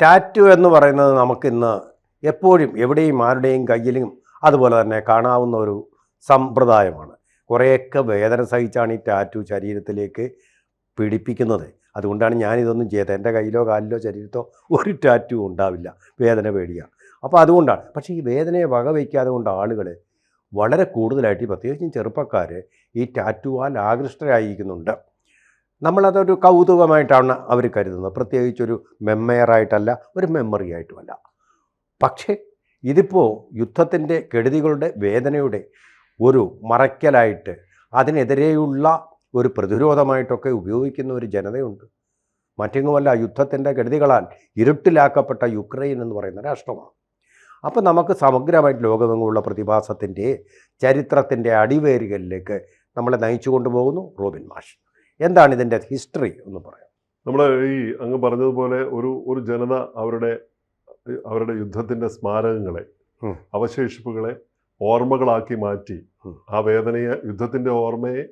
Tattoo എന്ന് പറയുന്നത് നമുക്കിന്ന് എപ്പോഴും എവിടെയും ആരുടെയും കയ്യിലും അതുപോലെ തന്നെ കാണാവുന്ന ഒരു സമ്പ്രദായമാണ്. കുറേയൊക്കെ വേദന സഹിച്ചാണ് ഈ ടാറ്റു ശരീരത്തിലേക്ക് പിടിപ്പിക്കുന്നത് അതുകൊണ്ടാണ് ഞാനിതൊന്നും ചെയ്തത്. എന്റെ കയ്യിലോ കാലിലോ ശരീരത്തോ ഒരു ടാറ്റു ഉണ്ടാവില്ല. വേദന പേടിയാണ് അപ്പോൾ അതുകൊണ്ടാണ്. പക്ഷേ ഈ വേദനയെ വകവയ്ക്കാതെ കൊണ്ട് ആളുകൾ വളരെ കൂടുതലായിട്ട് പ്രത്യേകിച്ചും ചെറുപ്പക്കാർ ഈ ടാറ്റുവാൽ ആകൃഷ്ടരായിരിക്കുന്നുണ്ട്. നമ്മളതൊരു കൗതുകമായിട്ടാണ് അവർ കരുതുന്നത്. പ്രത്യേകിച്ചൊരു മെമ്മയറായിട്ടല്ല ഒരു മെമ്മറി ആയിട്ടുമല്ല പക്ഷേ ഇതിപ്പോൾ യുദ്ധത്തിന്റെ കെടുതികളുടെ വേദനയുടെ ഒരു മറയ്ക്കലായിട്ട് അതിനെതിരെയുള്ള ഒരു പ്രതിരോധമായിട്ടൊക്കെ ഉപയോഗിക്കുന്ന ഒരു ജനതയുണ്ട്. മറ്റെങ്ങുമല്ല യുദ്ധത്തിന്റെ കെടുതികളാൽ ഇരുട്ടിലാക്കപ്പെട്ട യുക്രൈൻ എന്ന് പറയുന്ന രാഷ്ട്രമാണ്. അപ്പോൾ നമുക്ക് സമഗ്രമായിട്ട് ലോകമെങ്ങുമുള്ള പ്രതിഭാസത്തിന്റെ ചരിത്രത്തിന്റെ അടിവേരുകളിലേക്ക് നമ്മളെ നയിച്ചു കൊണ്ടുപോകുന്നു റോബിൻ മാഷ്. എന്താണ് ഇതിന്റെ ഹിസ്റ്ററി എന്ന് പറയാം. നമ്മൾ ഈ അങ്ങ് പറഞ്ഞതുപോലെ ഒരു ഒരു ജനത അവരുടെ അവരുടെ യുദ്ധത്തിന്റെ സ്മാരകങ്ങളെ. അവശേഷിപ്പുകളെ ഓർമ്മകളാക്കി മാറ്റി ആ വേദനയെ യുദ്ധത്തിന്റെ ഓർമ്മയെ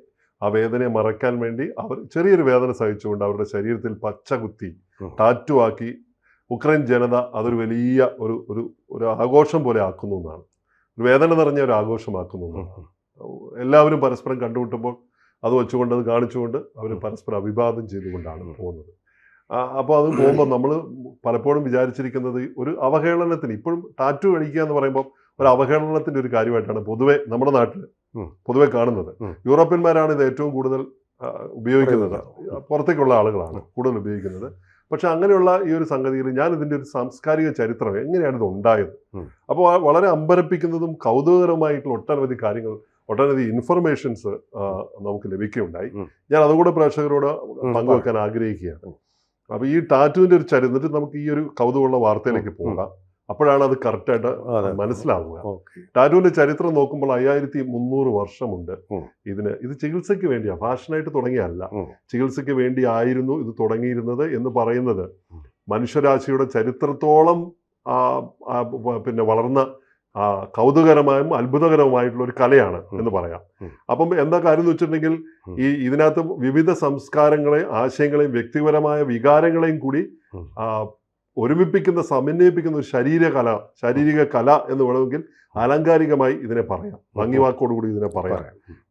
ആ വേദനയെ മറക്കാൻ വേണ്ടി അവർ ചെറിയൊരു വേദന സഹിച്ചുകൊണ്ട് അവരുടെ ശരീരത്തിൽ പച്ച കുത്തി ഉം. ടാറ്റു ആക്കി ഉക്രൈൻ ജനത അതൊരു വലിയ ഒരു ഒരു ഒരു ആഘോഷം പോലെ ആക്കുന്നു എന്നാണ്. ഒരു വേദന നിറഞ്ഞ ഒരു ആഘോഷമാക്കുന്നു എന്നാണ്. എല്ലാവരും പരസ്പരം കണ്ടുമുട്ടുമ്പോൾ അത് വെച്ചുകൊണ്ട് അത് കാണിച്ചുകൊണ്ട് അവർ പരസ്പരം അഭിവാദം ചെയ്തുകൊണ്ടാണ്. പോകുന്നത് അപ്പോൾ അത് പോകുമ്പോൾ നമ്മൾ പലപ്പോഴും വിചാരിച്ചിരിക്കുന്നത് ഒരു അവഹേളനത്തിന് ഇപ്പോഴും ടാറ്റു കഴിക്കുക എന്ന് പറയുമ്പോൾ ഒരു അവഹേളനത്തിന്റെ ഒരു കാര്യമായിട്ടാണ് പൊതുവെ നമ്മുടെ നാട്ടിൽ. പൊതുവെ കാണുന്നത്. യൂറോപ്യന്മാരാണ് ഇത് ഏറ്റവും കൂടുതൽ ഉപയോഗിക്കുന്നത് പുറത്തേക്കുള്ള ആളുകളാണ് കൂടുതൽ ഉപയോഗിക്കുന്നത് പക്ഷെ അങ്ങനെയുള്ള ഈ ഒരു സംഗതിയിൽ ഞാൻ ഇതിന്റെ ഒരു സാംസ്കാരിക ചരിത്രം എങ്ങനെയാണ് ഇത് ഉണ്ടായത്. അപ്പോൾ വളരെ അമ്പരപ്പിക്കുന്നതും കൗതുകകരമായിട്ടുള്ള ഒട്ടനവധി കാര്യങ്ങൾ ഒട്ടനവധി ഇൻഫർമേഷൻസ് നമുക്ക് ലഭിക്കുകയുണ്ടായി. ഞാൻ അതുകൂടെ പ്രേക്ഷകരോട് പങ്കുവെക്കാൻ ആഗ്രഹിക്കുകയാണ് അപ്പോൾ ഈ ടാറ്റുവിന്റെ ഒരു ചരിന്നിട്ട് നമുക്ക് ഈ ഒരു കൗതുകമുള്ള വാർത്തയിലേക്ക്. പോകാം അപ്പോഴാണ് അത് കറക്റ്റായിട്ട്. മനസ്സിലാവുക ടാറ്റുവിന്റെ ചരിത്രം നോക്കുമ്പോൾ അയ്യായിരത്തി മുന്നൂറ് വർഷമുണ്ട്. ഇതിന് ഇത് ചികിത്സയ്ക്ക് വേണ്ടിയാ ഫാഷനായിട്ട് തുടങ്ങിയല്ല. ചികിത്സയ്ക്ക് വേണ്ടി ആയിരുന്നു ഇത് തുടങ്ങിയിരുന്നത് എന്ന് പറയുന്നത്. മനുഷ്യരാശിയുടെ ചരിത്രത്തോളം പിന്നെ വളർന്ന കൗതുകരമായും അത്ഭുതകരവുമായിട്ടുള്ള ഒരു കലയാണ് എന്ന് പറയാം. അപ്പം എന്താ കാര്യം എന്ന് വെച്ചിട്ടുണ്ടെങ്കിൽ. ഈ ഇതിനകത്ത് വിവിധ സംസ്കാരങ്ങളെ ആശയങ്ങളെയും വ്യക്തിപരമായ വികാരങ്ങളെയും കൂടി ആ, ഒരുമിപ്പിക്കുന്ന സമന്വയിപ്പിക്കുന്ന ഒരു ശരീരകല ശാരീരിക കല എന്ന് വേണമെങ്കിൽ അലങ്കാരികമായി ഇതിനെ പറയാം. ഭംഗിവാക്കോടുകൂടി ഇതിനെ പറയാം.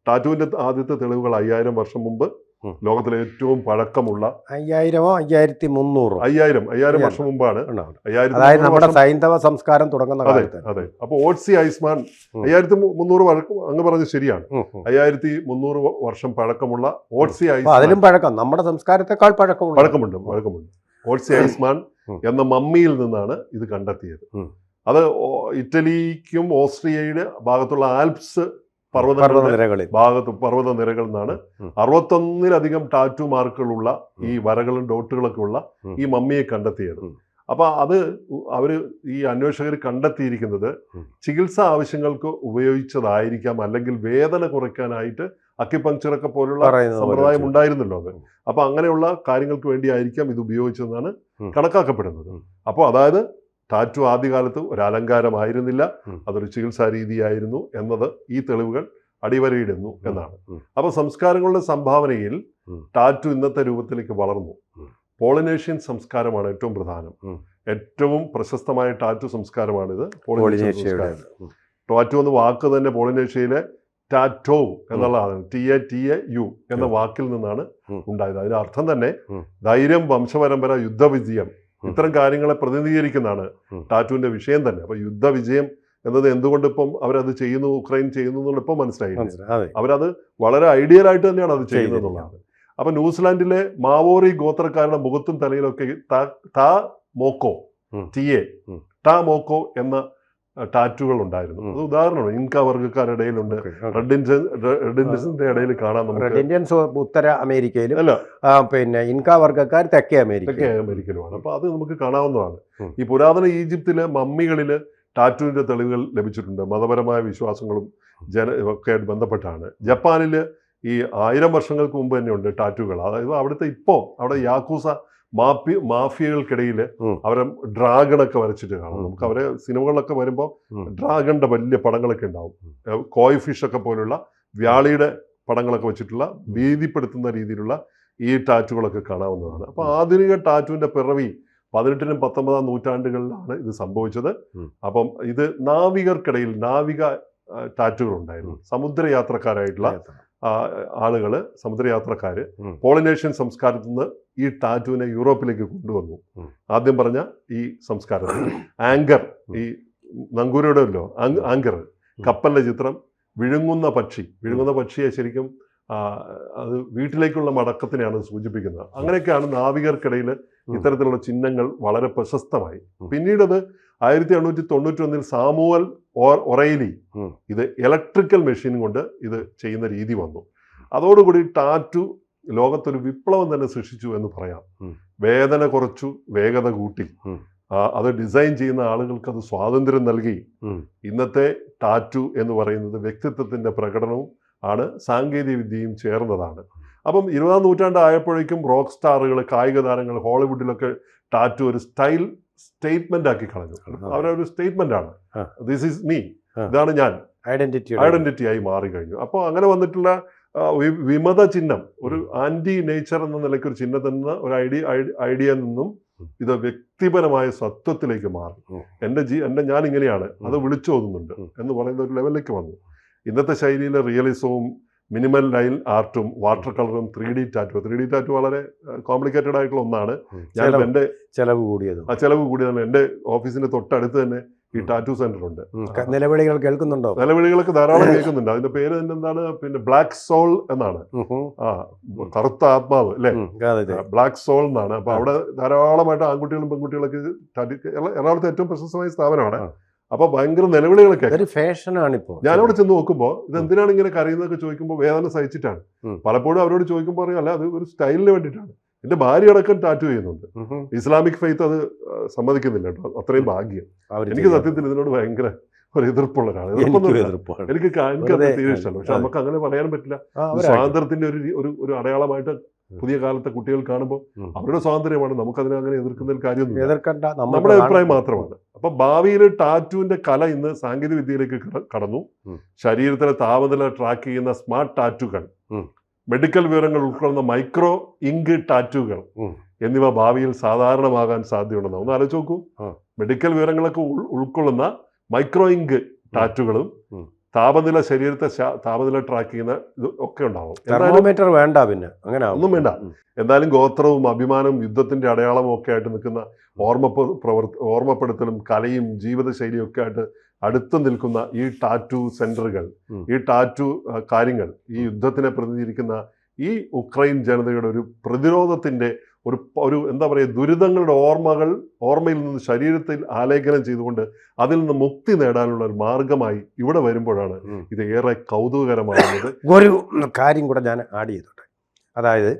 ടാറ്റുവിന്റെ ടാറ്റുവിന്റെ ആദ്യത്തെ തെളിവുകൾ അയ്യായിരം വർഷം മുമ്പ്. ലോകത്തിലെ ഏറ്റവും പഴക്കമുള്ള അയ്യായിരമോ അയ്യായിരത്തി മുന്നൂറോ അയ്യായിരം അയ്യായിരം. വർഷം മുമ്പാണ് അതായത് നമ്മുടെ സൈന്ധവ സംസ്കാരം തുടങ്ങുന്ന അതെ അതെ. അപ്പൊ ഓട്സി ഐസ്മാൻ. അയ്യായിരത്തി മുന്നൂറ് വഴക്കം അങ്ങ് പറഞ്ഞത് ശരിയാണ്. അയ്യായിരത്തി മുന്നൂറ് വർഷം പഴക്കമുള്ള ഓട്സി ഐസ്മാൻ അതിലും പഴക്കം. നമ്മുടെ സംസ്കാരത്തെക്കാൾ പഴക്കമുള്ള പഴക്കമുണ്ട് പഴക്കമുണ്ട്. ഓട്സി ഐസ്മാൻ എന്ന മമ്മിയിൽ നിന്നാണ് ഇത് കണ്ടെത്തിയത്. അത് ഇറ്റലിക്കും ഓസ്ട്രിയയുടെ ഭാഗത്തുള്ള ആൽപ്സ് പർവതങ്ങളുടെ പർവതനിരകളിൽ. ഭാഗത്ത് പർവത നിരകളിൽ നിന്നാണ് അറുപത്തൊന്നിലധികം ടാറ്റു മാർക്കുകളുള്ള ഈ വരകളും ഡോട്ടുകളൊക്കെ ഉള്ള ഈ മമ്മിയെ കണ്ടെത്തിയത്. അപ്പോൾ അപ്പൊ അത് അവർ ഈ അന്വേഷകർ കണ്ടെത്തിയിരിക്കുന്നത് ചികിത്സ ആവശ്യങ്ങൾക്ക് ഉപയോഗിച്ചതായിരിക്കാം അല്ലെങ്കിൽ വേദന കുറയ്ക്കാനായിട്ട് അക്യുപങ്ചറൊക്കെ പോലുള്ള സമ്പ്രദായം ഉണ്ടായിരുന്നല്ലോ അത്. ഉം. അപ്പൊ അങ്ങനെയുള്ള കാര്യങ്ങൾക്ക് വേണ്ടിയായിരിക്കാം ഇത് ഉപയോഗിച്ചതെന്നാണ്. കണക്കാക്കപ്പെടുന്നത്. അപ്പോൾ അതായത് ടാറ്റു ആദ്യകാലത്ത് ഒരു അലങ്കാരമായിരുന്നില്ല അതൊരു ചികിത്സാ രീതിയായിരുന്നു എന്നത് ഈ തെളിവുകൾ അടിവരയിടുന്നു എന്നാണ്. അപ്പോൾ അപ്പൊ സംസ്കാരങ്ങളുടെ സംഭാവനയിൽ. ടാറ്റു ഇന്നത്തെ രൂപത്തിലേക്ക് വളർന്നു. പോളിനേഷ്യൻ സംസ്കാരമാണ് ഏറ്റവും പ്രധാനം. ഏറ്റവും പ്രശസ്തമായ ടാറ്റു സംസ്കാരമാണിത്. പോളിനേഷ്യൻ സംസ്കാരം. ടാറ്റു എന്ന വാക്ക് തന്നെ പോളിനേഷ്യയിലെ ടാറ്റോ എന്നുള്ളതാണ് T A T A U എന്ന വാക്കിൽ നിന്നാണ് ഉണ്ടായത്. അതിന്റെ അർത്ഥം തന്നെ ധൈര്യം വംശപരമ്പര യുദ്ധവിജയം. ഇത്തരം കാര്യങ്ങളെ പ്രതിനിധീകരിക്കുന്നതാണ് ടാറ്റൂന്റെ ടാറ്റുവിന്റെ വിഷയം തന്നെ. അപ്പൊ യുദ്ധവിജയം എന്നത് എന്തുകൊണ്ട് ഇപ്പം അവരത് ചെയ്യുന്നു ഉക്രൈൻ ചെയ്യുന്നു എന്നുള്ള ഇപ്പം മനസ്സിലായി. അവരത് വളരെ ഐഡിയൽ ആയിട്ട് തന്നെയാണ് അത് ചെയ്യുന്നത്. എന്നുള്ളതാണ് അപ്പൊ ന്യൂസിലാൻഡിലെ മാവോറി ഗോത്രക്കാരുടെ മുഖത്തും തലയിലൊക്കെ താ- മോക്കോ. T A. ടാ മോക്കോ എന്ന ടാറ്റുകൾ ഉണ്ടായിരുന്നു. അത് ഉദാഹരണമാണ്. ഇൻക വർഗക്കാരുടെ ഇടയിലുണ്ട് okay, okay. Red Indian red ഇന്ത്യൻസിന്റെ ഇടയിൽ കാണാൻ റെഡ് ഇന്ത്യൻസ് ഉത്തര അമേരിക്കയിലും അല്ല. പിന്നെ ഇൻക വർഗക്കാർ തെക്കേ അമേരിക്ക തെക്കേ അമേരിക്ക അമേരിക്കയിലുമാണ്. അപ്പൊ അത് നമുക്ക് കാണാവുന്നതാണ്. ഈ പുരാതന ഈജിപ്തിലെ മമ്മികളിൽ ടാറ്റുവിന്റെ തെളിവുകൾ ലഭിച്ചിട്ടുണ്ട്. മതപരമായ വിശ്വാസങ്ങളും ജന ഒക്കെ ബന്ധപ്പെട്ടാണ്. ജപ്പാനിൽ ഈ ആയിരം വർഷങ്ങൾക്ക് മുമ്പ് തന്നെയുണ്ട് ടാറ്റുകൾ. അതായത് അവിടുത്തെ ഇപ്പോൾ അവിടെ യാക്കൂസ മാഫി മാഫിയകൾക്കിടയിൽ. അവരെ ഡ്രാഗണൊക്കെ വരച്ചിട്ട് കാണാം. നമുക്ക് അവരെ സിനിമകളിലൊക്കെ വരുമ്പോൾ. ഡ്രാഗണിന്റെ വലിയ പടങ്ങളൊക്കെ ഉണ്ടാവും. കോയി ഫിഷ് ഒക്കെ പോലുള്ള വ്യാളിയുടെ പടങ്ങളൊക്കെ വെച്ചിട്ടുള്ള ഭീതിപ്പെടുത്തുന്ന രീതിയിലുള്ള ഈ ടാറ്റുകളൊക്കെ കാണാവുന്നതാണ്. അപ്പോൾ ആധുനിക ടാറ്റുവിന്റെ പിറവി പതിനെട്ടിനും പത്തൊമ്പതാം നൂറ്റാണ്ടുകളിലാണ് ഇത് സംഭവിച്ചത്. അപ്പം ഇത് നാവികർക്കിടയിൽ നാവിക ടാറ്റുകൾ ഉണ്ടായിരുന്നു സമുദ്രയാത്രക്കാരായിട്ടുള്ള ആളുകൾ സമുദ്രയാത്രക്കാർ. പോളിനേഷ്യൻ സംസ്കാരത്തിൽ നിന്ന് ഈ ടാറ്റുവിനെ യൂറോപ്പിലേക്ക് കൊണ്ടുവന്നു. ആദ്യം പറഞ്ഞ ഈ സംസ്കാരത്തിൽ ആങ്കർ ഈ നങ്കൂരയുടെ അല്ലോ ആങ്കർ കപ്പലിന്റെ ചിത്രം വിഴുങ്ങുന്ന പക്ഷി. വിഴുങ്ങുന്ന പക്ഷിയെ ശരിക്കും അത് വീട്ടിലേക്കുള്ള മടക്കത്തിനെയാണ് സൂചിപ്പിക്കുന്നത്. അങ്ങനെയൊക്കെയാണ് നാവികർക്കിടയിൽ ഇത്തരത്തിലുള്ള ചിഹ്നങ്ങൾ വളരെ പ്രശസ്തമായി. പിന്നീടത് ആയിരത്തി എണ്ണൂറ്റി തൊണ്ണൂറ്റി ഒന്നിൽ സാമുവൽ ഒറൈലി. ഇത് ഇലക്ട്രിക്കൽ മെഷീൻ കൊണ്ട് ഇത് ചെയ്യുന്ന രീതി വന്നു. അതോടുകൂടി ടാറ്റു ലോകത്തൊരു വിപ്ലവം തന്നെ സൃഷ്ടിച്ചു എന്ന് പറയാം. വേദന കുറച്ചു വേഗത കൂട്ടി. അത് ഡിസൈൻ ചെയ്യുന്ന ആളുകൾക്ക് അത് സ്വാതന്ത്ര്യം നൽകി. ഇന്നത്തെ ടാറ്റു എന്ന് പറയുന്നത് വ്യക്തിത്വത്തിന്റെ പ്രകടനവും ആണ് സാങ്കേതിക വിദ്യയും ചേർന്നതാണ്. അപ്പം ഇരുപതാം നൂറ്റാണ്ട് ആയപ്പോഴേക്കും റോക്ക് സ്റ്റാറുകൾ കായിക താരങ്ങൾ ഹോളിവുഡിലൊക്കെ ടാറ്റു ഒരു സ്റ്റൈൽ സ്റ്റേറ്റ്മെന്റ് ആക്കി കളഞ്ഞു. അവരൊരു സ്റ്റേറ്റ്മെന്റ് ആണ് ദിസ് ഈസ് മീ ഇതാണ് ഞാൻ. ഐഡന്റിറ്റി ഐഡന്റിറ്റി ആയി മാറി കഴിഞ്ഞു അപ്പോൾ അങ്ങനെ വന്നിട്ടുള്ള വിമത ചിഹ്നം ഒരു ആന്റി നേച്ചർ എന്ന നിലയ്ക്ക് ഒരു ചിഹ്നത്തിൽ നിന്ന് ഒരു ഐഡിയ ഐഡിയ നിന്നും. ഇത് വ്യക്തിപരമായ സത്വത്തിലേക്ക് മാറി. എന്റെ ജീ എന്റെ ഞാൻ ഇങ്ങനെയാണ് അത്. വിളിച്ചോതുന്നുണ്ട് എന്ന് പറയുന്ന ഒരു ലെവലിലേക്ക് വന്നു. ഇന്നത്തെ ശൈലിയിലെ റിയലിസവും മിനിമൽ ലൈൻ ആർട്ടും വാട്ടർ കളറും three D tattoo. Three D tattoo വളരെ കോംപ്ലിക്കേറ്റഡ് ആയിട്ടുള്ള ഒന്നാണ്. ഞാൻ എന്റെ എന്റെ ചെലവ് കൂടിയത്. ആ ചെലവ് കൂടിയതാണ്. എന്റെ ഓഫീസിന്റെ തൊട്ടടുത്ത് തന്നെ ഈ. ടാറ്റു സെന്റർ ഉണ്ട് നിലവിളികൾ കേൾക്കുന്നുണ്ടോ? നിലവിളികളൊക്കെ ധാരാളം കേൾക്കുന്നുണ്ട്. അതിന്റെ പേര് തന്നെ എന്താണ്? പിന്നെ ബ്ലാക്ക് സോൾ എന്നാണ്. ആ കറുത്ത ആത്മാവ് അല്ലെ? ബ്ലാക്ക് സോൾ എന്നാണ്. അപ്പൊ അവിടെ ധാരാളമായിട്ട് ആൺകുട്ടികളും പെൺകുട്ടികളൊക്കെ എറണാകുളത്ത് എറ- എറണാകുളത്തെ ഏറ്റവും പ്രശസ്തമായ സ്ഥാപനമാണ്. അപ്പൊ ഭയങ്കര നിലവിളികളൊക്കെ ഇതൊരു ഞാൻ ഞാനവിടെ ചെന്ന് നോക്കുമ്പോൾ ഇത് എന്തിനാണ് ഇങ്ങനെ കരയുന്നതൊക്കെ ചോദിക്കുമ്പോൾ വേദന സഹിച്ചിട്ടാണ്. പലപ്പോഴും അവരോട് ചോദിക്കുമ്പോൾ പറയും അല്ല അത് ഒരു സ്റ്റൈലിന് വേണ്ടിയിട്ടാണ്. എന്റെ ഭാര്യ അടക്കം ടാറ്റു ചെയ്യുന്നുണ്ട്. ഇസ്ലാമിക് ഫെയ്ത്ത് അത് സമ്മതിക്കുന്നില്ല കേട്ടോ. അത്രയും ഭാഗ്യം. എനിക്ക് സത്യത്തിൽ ഇതിനോട് ഭയങ്കര ഒരു എതിർപ്പുള്ള ഒരാളാണ്. എനിക്കും എനിക്ക് കാ- എനിക്ക് തീരെ ഇഷ്ടമല്ല. പക്ഷെ. നമുക്ക് അങ്ങനെ പറയാൻ പറ്റില്ല. സ്വാതന്ത്ര്യത്തിന്റെ ഒരു ഒരു ഒരു അടയാളമായിട്ട് പുതിയ കാലത്തെ കുട്ടികൾ കാണുമ്പോൾ അവരുടെ സ്വാതന്ത്ര്യമാണ്. നമുക്കതിനെ അങ്ങനെ എതിർക്കുന്നതിൽ നമ്മൾ നമ്മുടെ അഭിപ്രായം മാത്രമാണ്. അപ്പൊ ഭാവിയിൽ ടാറ്റുവിന്റെ കല ഇന്ന് സാങ്കേതിക വിദ്യയിലേക്ക് കടന്നു. ശരീരത്തിലെ താപനില ട്രാക്ക് ചെയ്യുന്ന സ്മാർട്ട് ടാറ്റുകൾ മെഡിക്കൽ വിവരങ്ങൾ ഉൾക്കൊള്ളുന്ന മൈക്രോ ഇങ്ക് ടാറ്റുകൾ എന്നിവ ഭാവിയിൽ സാധാരണമാകാൻ സാധ്യതയുണ്ടെന്ന് ഒന്ന് ആലോചിച്ച് നോക്കൂ. മെഡിക്കൽ വിവരങ്ങളൊക്കെ ഉൾക്കൊള്ളുന്ന മൈക്രോ ഇങ്ക് ടാറ്റുകളും. താപനില ശരീരത്തെ താപനില ട്രാക്ക് ചെയ്യുന്ന ഇത് ഒക്കെ ഉണ്ടാവും. തെർമോമീറ്റർ വേണ്ട പിന്നെ. അങ്ങനെ ഒന്നും വേണ്ട. എന്തായാലും ഗോത്രവും അഭിമാനവും യുദ്ധത്തിന്റെ അടയാളവും ഒക്കെ ആയിട്ട് നിൽക്കുന്ന ഓർമ്മ പ്രവർത്തി ഓർമ്മപ്പെടുത്തലും കലയും ജീവിതശൈലിയും ഒക്കെ ആയിട്ട് അടുത്ത് നിൽക്കുന്ന ഈ ടാറ്റു സെന്ററുകൾ ഈ ടാറ്റു കാര്യങ്ങൾ ഈ യുദ്ധത്തിനെ പ്രതിനിധീകരിക്കുന്ന ഈ ഉക്രൈൻ ജനതയുടെ ഒരു പ്രതിരോധത്തിന്റെ ഒരു ഒരു എന്താ പറയുക ദുരിതങ്ങളുടെ ഓർമ്മകൾ ഓർമ്മയിൽ നിന്ന് ശരീരത്തിൽ ആലേഖനം ചെയ്തുകൊണ്ട് അതിൽ നിന്ന് മുക്തി നേടാനുള്ള ഒരു മാർഗമായി ഇവിടെ വരുമ്പോഴാണ് ഇത് ഏറെ കൗതുകകരമാകുന്നത്. ഒരു കാര്യം കൂടെ ഞാൻ ആഡ് ചെയ്തോട്ടെ. അതായത്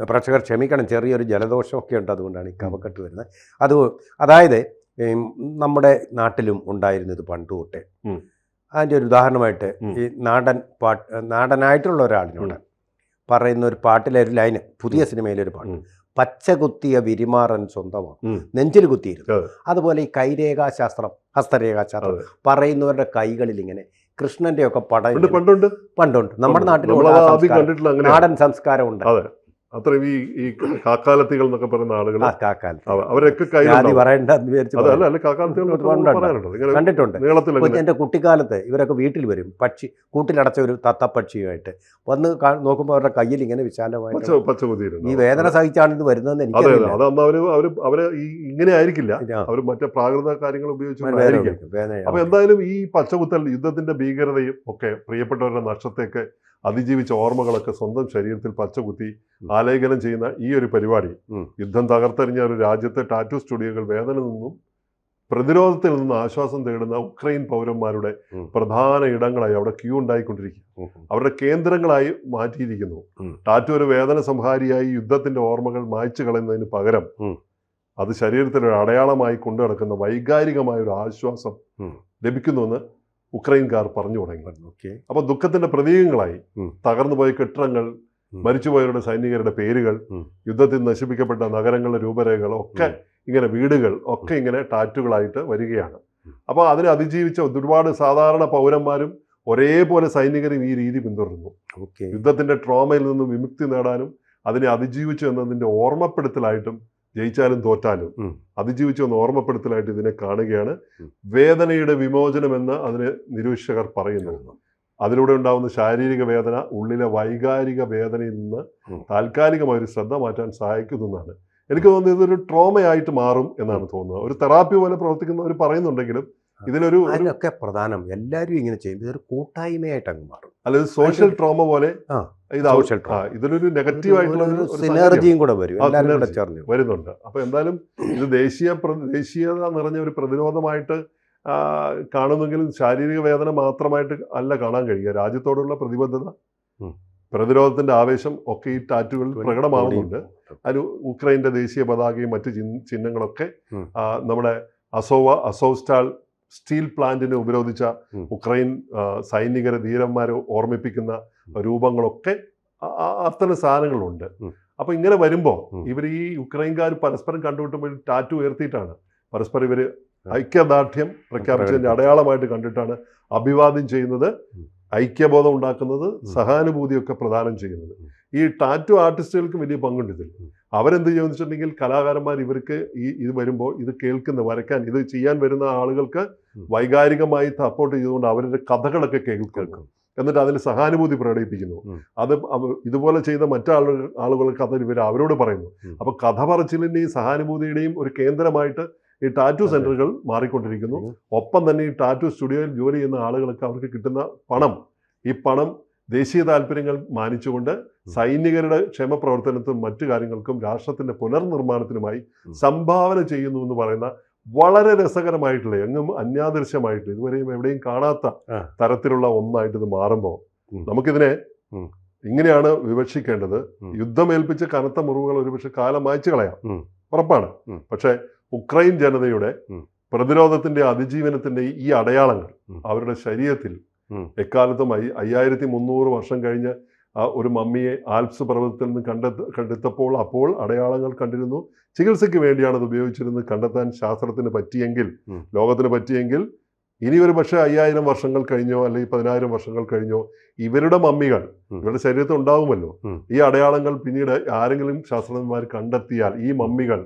പ്രേക്ഷകർ ക്ഷമിക്കണം ചെറിയൊരു ജലദോഷമൊക്കെ ഉണ്ട് അതുകൊണ്ടാണ് ഈ കവക്കെട്ട് വരുന്നത്. അത് അതായത് നമ്മുടെ നാട്ടിലും ഉണ്ടായിരുന്നത് പണ്ട് തൊട്ടേ. അതിന്റെ ഒരു ഉദാഹരണമായിട്ട്. ഈ നാടൻ പാട്ട് നാടനായിട്ടുള്ള ഒരാളിനോട് പറയുന്ന ഒരു പാട്ടിലെ ഒരു ലൈന് പുതിയ സിനിമയിലെ ഒരു പാട്ട്. പച്ച കുത്തിയ വിരിമാറൻ സ്വന്തമാണ്. നെഞ്ചിൽ കുത്തിയിരുന്നു. അതുപോലെ ഈ കൈരേഖാശാസ്ത്രം ഹസ്തരേഖാശാസ്ത്രം പറയുന്നവരുടെ കൈകളിൽ ഇങ്ങനെ കൃഷ്ണന്റെ ഒക്കെ പടം പണ്ടുണ്ട്. പണ്ടുണ്ട്. നമ്മുടെ നാട്ടിൽ നാടൻ ഉണ്ട് സംസ്കാരം. കണ്ടിട്ടുള്ള അത്രയും ഈ ഈ കാക്കാലത്തികൾ എന്നൊക്കെ പറയുന്ന ആളുകൾ അവരൊക്കെ കണ്ടിട്ടുണ്ട്. എന്റെ കുട്ടിക്കാലത്ത് ഇവരൊക്കെ വീട്ടിൽ വരും. പക്ഷി കൂട്ടിലടച്ച ഒരു തത്തപ്പക്ഷിയുമായിട്ട്. വന്ന് നോക്കുമ്പോൾ അവരുടെ കയ്യിൽ ഇങ്ങനെ വിശാലമായി വിശാലമായിട്ട് ഈ വേദന സഹിച്ചാണ് ഇത് വരുന്നതെന്ന് എനിക്ക് അതന്ന് അവർ അവർ അവർ ഇങ്ങനെ ആയിരിക്കില്ല. അവർ അവർ മറ്റേ പ്രാകൃത കാര്യങ്ങൾ ഉപയോഗിച്ച് അപ്പൊ എന്തായാലും ഈ പച്ചകുത്തൽ യുദ്ധത്തിന്റെ ഭീകരതയും ഒക്കെ പ്രിയപ്പെട്ടവരുടെ നഷ്ടത്തെയൊക്കെ അതിജീവിച്ച ഓർമ്മകളൊക്കെ സ്വന്തം ശരീരത്തിൽ പച്ചകുത്തി. ആലേഖനം ചെയ്യുന്ന ഈ ഒരു പരിപാടി. യുദ്ധം തകർത്തെറിഞ്ഞ ഒരു രാജ്യത്തെ ടാറ്റു സ്റ്റുഡിയോകൾ വേദന നിന്നും പ്രതിരോധത്തിൽ നിന്ന് ആശ്വാസം തേടുന്ന ഉക്രൈൻ പൗരന്മാരുടെ പ്രധാന ഇടങ്ങളായി അവിടെ ക്യൂ ഉണ്ടായിക്കൊണ്ടിരിക്കുക. അവരുടെ കേന്ദ്രങ്ങളായി മാറ്റിയിരിക്കുന്നു. ടാറ്റു ഒരു വേദന സംഹാരിയായി യുദ്ധത്തിന്റെ ഓർമ്മകൾ മായ്ച്ചു കളയുന്നതിന് പകരം അത് ശരീരത്തിൽ ഒരു അടയാളമായി കൊണ്ടു നടക്കുന്ന വൈകാരികമായ ഒരു ആശ്വാസം. ലഭിക്കുന്നുവെന്ന് ഉക്രൈൻകാർ പറഞ്ഞു തുടങ്ങി. ഓക്കെ. അപ്പൊ ദുഃഖത്തിന്റെ പ്രതീകങ്ങളായി. തകർന്നുപോയ കെട്ടിടങ്ങൾ മരിച്ചുപോയവരുടെ സൈനികരുടെ പേരുകൾ യുദ്ധത്തിൽ നശിപ്പിക്കപ്പെട്ട നഗരങ്ങളുടെ രൂപരേഖകൾ ഒക്കെ ഇങ്ങനെ വീടുകൾ ഒക്കെ ഇങ്ങനെ ടാറ്റുകളായിട്ട് വരികയാണ്. അപ്പൊ അപ്പോൾ അതിനെ അതിജീവിച്ച ഒരുപാട് സാധാരണ പൗരന്മാരും ഒരേപോലെ സൈനികരും ഈ രീതി പിന്തുടരുന്നു യുദ്ധത്തിന്റെ ട്രോമയിൽ നിന്ന് വിമുക്തി നേടാനും അതിനെ അതിജീവിച്ചു എന്നതിന്റെ ഓർമ്മപ്പെടുത്തലായിട്ടും ജയിച്ചാലും തോറ്റാലും. അതിജീവിച്ച ഒന്ന് ഓർമ്മപ്പെടുത്തലായിട്ട് ഇതിനെ കാണുകയാണ്. വേദനയുടെ വിമോചനം എന്ന് അതിന് നിരീക്ഷകർ പറയുന്നു. അതിലൂടെ ഉണ്ടാകുന്ന ശാരീരിക വേദന ഉള്ളിലെ വൈകാരിക വേദനയിൽ നിന്ന് താൽക്കാലികമായി ഒരു ശ്രദ്ധ മാറ്റാൻ സഹായിക്കുന്നു എന്നാണ്. എനിക്ക് തോന്നുന്നത് ഇതൊരു ട്രോമയായിട്ട് മാറും എന്നാണ് തോന്നുന്നത്. ഒരു തെറാപ്പി പോലെ പ്രവർത്തിക്കുന്നവർ പറയുന്നുണ്ടെങ്കിലും ഇതിനൊരു അതിനൊക്കെ പ്രധാനം എല്ലാവരും ഇങ്ങനെ ചെയ്യും. ഇതൊരു കൂട്ടായ്മയായിട്ട് അങ്ങ് മാറും. അല്ലെങ്കിൽ സോഷ്യൽ ട്രോമ പോലെ ആ, ഇത് social ആ trauma. ഇതിലൊരു നെഗറ്റീവ് ആയിട്ടുള്ള സിനർജിയും കൂടെ വരും. വരുന്നുണ്ട്. അപ്പൊ എന്തായാലും ഇത് ദേശീയ ദേശീയത നിറഞ്ഞ ഒരു പ്രതിരോധമായിട്ട് കാണുന്നെങ്കിലും ശാരീരിക വേദന മാത്രമായിട്ട് അല്ല കാണാൻ കഴിയുക. രാജ്യത്തോടുള്ള പ്രതിബദ്ധത പ്രതിരോധത്തിന്റെ ആവേശം ഒക്കെ ഈ ടാറ്റുകളിൽ പ്രകടമാവുന്നുണ്ട്. അതിൽ ഉക്രൈന്റെ ദേശീയ പതാകയും മറ്റ് ചിഹ്ന- ചിഹ്നങ്ങളൊക്കെ നമ്മുടെ അസോവ അസോസ്റ്റാൾ സ്റ്റീൽ പ്ലാന്റിനെ ഉപരോധിച്ച ഉക്രൈൻ സൈനികരെ ധീരന്മാരെ ഓർമ്മിപ്പിക്കുന്ന രൂപങ്ങളൊക്കെ അത്തരം സാധനങ്ങളുണ്ട്. ഉം. അപ്പൊ ഇങ്ങനെ വരുമ്പോൾ. ഇവർ ഈ യുക്രൈൻകാർ പരസ്പരം കണ്ടുമുട്ടുമ്പോൾ ടാറ്റു ഉയർത്തിയിട്ടാണ്. പരസ്പരം ഇവർ ഐക്യദാർഢ്യം പ്രഖ്യാപിച്ചതിന്റെ അടയാളമായിട്ട് കണ്ടിട്ടാണ് അഭിവാദ്യം ചെയ്യുന്നത്. ഐക്യബോധം ഉണ്ടാക്കുന്നത് സഹാനുഭൂതിയൊക്കെ പ്രദാനം ചെയ്യുന്നത്. ഈ ടാറ്റു ആർട്ടിസ്റ്റുകൾക്ക് വലിയ പങ്കുണ്ട് ഇതിൽ. അവരെന്ത് ചെയ്യുമെന്ന് വെച്ചിട്ടുണ്ടെങ്കിൽ കലാകാരന്മാർ ഇവർക്ക് ഈ ഇത് വരുമ്പോൾ ഇത് കേൾക്കുന്ന വരയ്ക്കാൻ ഇത് ചെയ്യാൻ വരുന്ന ആളുകൾക്ക്. വൈകാരികമായി സപ്പോർട്ട് ചെയ്തുകൊണ്ട് അവരുടെ കഥകളൊക്കെ കേൾക്കുക കേൾക്കും. എന്നിട്ട് അതിൽ സഹാനുഭൂതി പ്രകടിപ്പിക്കുന്നു. അത് ഇതുപോലെ ചെയ്ത മറ്റാളുകൾ ആളുകൾക്ക് അത് ഇവർ അവരോട് പറയുന്നു. അപ്പോൾ അപ്പൊ കഥ പറച്ചിലിന്റെയും സഹാനുഭൂതിയുടെയും ഒരു കേന്ദ്രമായിട്ട് ഈ ടാറ്റു സെന്ററുകൾ മാറിക്കൊണ്ടിരിക്കുന്നു. ഒപ്പം തന്നെ ഈ ടാറ്റു സ്റ്റുഡിയോയിൽ ജോലി ചെയ്യുന്ന ആളുകൾക്ക് അവർക്ക് കിട്ടുന്ന പണം. ഈ പണം ദേശീയ താല്പര്യങ്ങൾ മാനിച്ചുകൊണ്ട് സൈനികരുടെ ക്ഷേമപ്രവർത്തനത്തിനും മറ്റു കാര്യങ്ങൾക്കും രാഷ്ട്രത്തിന്റെ പുനർനിർമ്മാണത്തിനുമായി. സംഭാവന ചെയ്യുന്നു എന്ന് പറയുന്ന വളരെ രസകരമായിട്ടുള്ള എങ്ങും അന്യാദൃശ്യമായിട്ട് ഇതുവരെയും എവിടെയും കാണാത്ത തരത്തിലുള്ള ഒന്നായിട്ട് ഇത് മാറുമ്പോൾ നമുക്കിതിനെ. ഇങ്ങനെയാണ് വിവക്ഷിക്കേണ്ടത്. യുദ്ധമേൽപ്പിച്ച കനത്ത മുറിവുകൾ ഒരുപക്ഷെ കാലം മായ്ച്ചു കളയാം ഉറപ്പാണ് പക്ഷെ ഉക്രൈൻ ജനതയുടെ. പ്രതിരോധത്തിന്റെ അതിജീവനത്തിന്റെ ഈ അടയാളങ്ങൾ അവരുടെ ശരീരത്തിൽ. എക്കാലത്തും അയ്യായിരത്തി മുന്നൂറ് വർഷം കഴിഞ്ഞ് ആ ഒരു മമ്മിയെ ആൽപ്സ് പർവതത്തിൽ നിന്ന് കണ്ടെത്ത കണ്ടെത്തപ്പോൾ അപ്പോൾ അടയാളങ്ങൾ കണ്ടിരുന്നു. ചികിത്സയ്ക്ക് വേണ്ടിയാണ് അത് ഉപയോഗിച്ചിരുന്നത് കണ്ടെത്താൻ ശാസ്ത്രത്തിന് പറ്റിയെങ്കിൽ. ലോകത്തിന് പറ്റിയെങ്കിൽ ഇനി ഒരു പക്ഷേ അയ്യായിരം വർഷങ്ങൾ കഴിഞ്ഞോ അല്ലെങ്കിൽ പതിനായിരം വർഷങ്ങൾ കഴിഞ്ഞോ ഇവരുടെ മമ്മികൾ ഇവരുടെ ശരീരത്തിൽ ഉണ്ടാവുമല്ലോ. ഈ അടയാളങ്ങൾ പിന്നീട് ആരെങ്കിലും ശാസ്ത്രജ്ഞന്മാർ കണ്ടെത്തിയാൽ ഈ മമ്മികൾ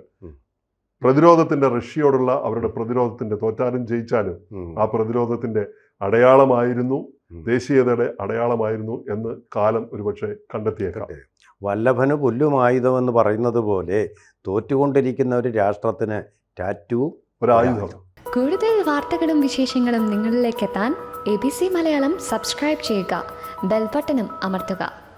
പ്രതിരോധത്തിന്റെ റഷ്യയോടുള്ള അവരുടെ പ്രതിരോധത്തിന്റെ തോറ്റാലും ജയിച്ചാലും ആ പ്രതിരോധത്തിന്റെ അടയാളമായിരുന്നു. ദേശീയതയുടെ അടയാളമായിരുന്നു എന്ന് കാലം ഒരുപക്ഷെ കണ്ടെത്തിയേക്കാം. വല്ലഭന് പുല്ലുമായുധമെന്ന് പറയുന്നത് പോലെ തോറ്റുകൊണ്ടിരിക്കുന്ന ഒരു രാഷ്ട്രത്തിന് ടാറ്റു ഒരു ആയുധം. കൂടുതൽ വാർത്തകളും വിശേഷങ്ങളും നിങ്ങളിലേക്ക് എത്താൻ A B C Malayalam subscribe ചെയ്യുക. ബെൽബട്ടനും അമർത്തുക.